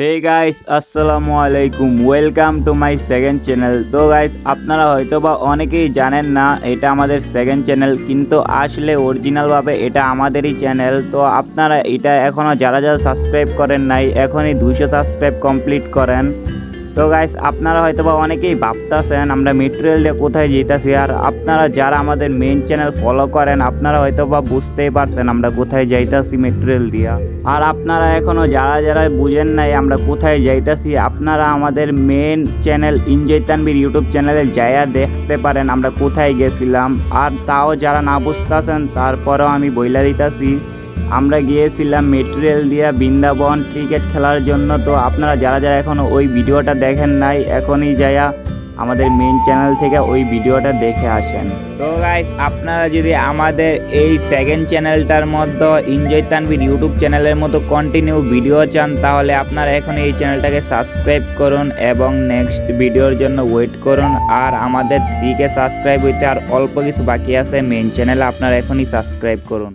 হে guys আসসালামু আলাইকুম welcome to my second channel তো গাইস আপনারা হয়তো বা অনেকেই জানেন না, এটা আমাদের সেকেন্ড চ্যানেল কিন্তু আসলে অরিজিনালভাবে এটা আমাদেরই চ্যানেল তো আপনারা এটা এখনও যারা যারা সাবস্ক্রাইব করেন নাই, এখনই দুশো সাবস্ক্রাইব কমপ্লিট করেন। তো গাইস আপনারা হয়তো বা অনেকেই ভাবতেছেন আমরা মেটেরিয়াল দিয়ে কোথায় যেতেছি। আর আপনারা যারা আমাদের মেন চ্যানেল ফলো করেন, আপনারা হয়তো বা বুঝতেই পারছেন আমরা কোথায় যাইতাছি মেটেরিয়াল দিয়া। আর আপনারা এখনও যারা যারা বুঝেন নাই আমরা কোথায় যাইতাছি, আপনারা আমাদের main channel enjoy Tanbir YouTube চ্যানেলে যাইয়া দেখতে পারেন আমরা কোথায় গেছিলাম। আর তাও যারা না বুঝতেছেন, তারপরেও আমি বইলা দিতাছি। আমরা গিয়েছিলাম মেটেরিয়াল দিয়া বৃন্দাবন ক্রিকেট খেলার জন্য। তো আপনারা যারা যারা এখনও ওই ভিডিওটা দেখেন নাই, এখনই যাইয়া আমাদের মেন চ্যানেল থেকে ওই ভিডিওটা দেখে আসেন। তো গাইস আপনারা যদি আমাদের এই সেকেন্ড চ্যানেলটার মধ্যে এনজয় তানবির ইউটিউব চ্যানেলের মতো কন্টিনিউ ভিডিও চান, তাহলে আপনারা এখন এই চ্যানেলটাকে সাবস্ক্রাইব করুন এবং নেক্সট ভিডিওর জন্য ওয়েট করুন। আর আমাদের থ্রিকে সাবস্ক্রাইব হইতে আর অল্প কিছু বাকি আছে মেন চ্যানেলে আপনারা এখনই সাবস্ক্রাইব করুন।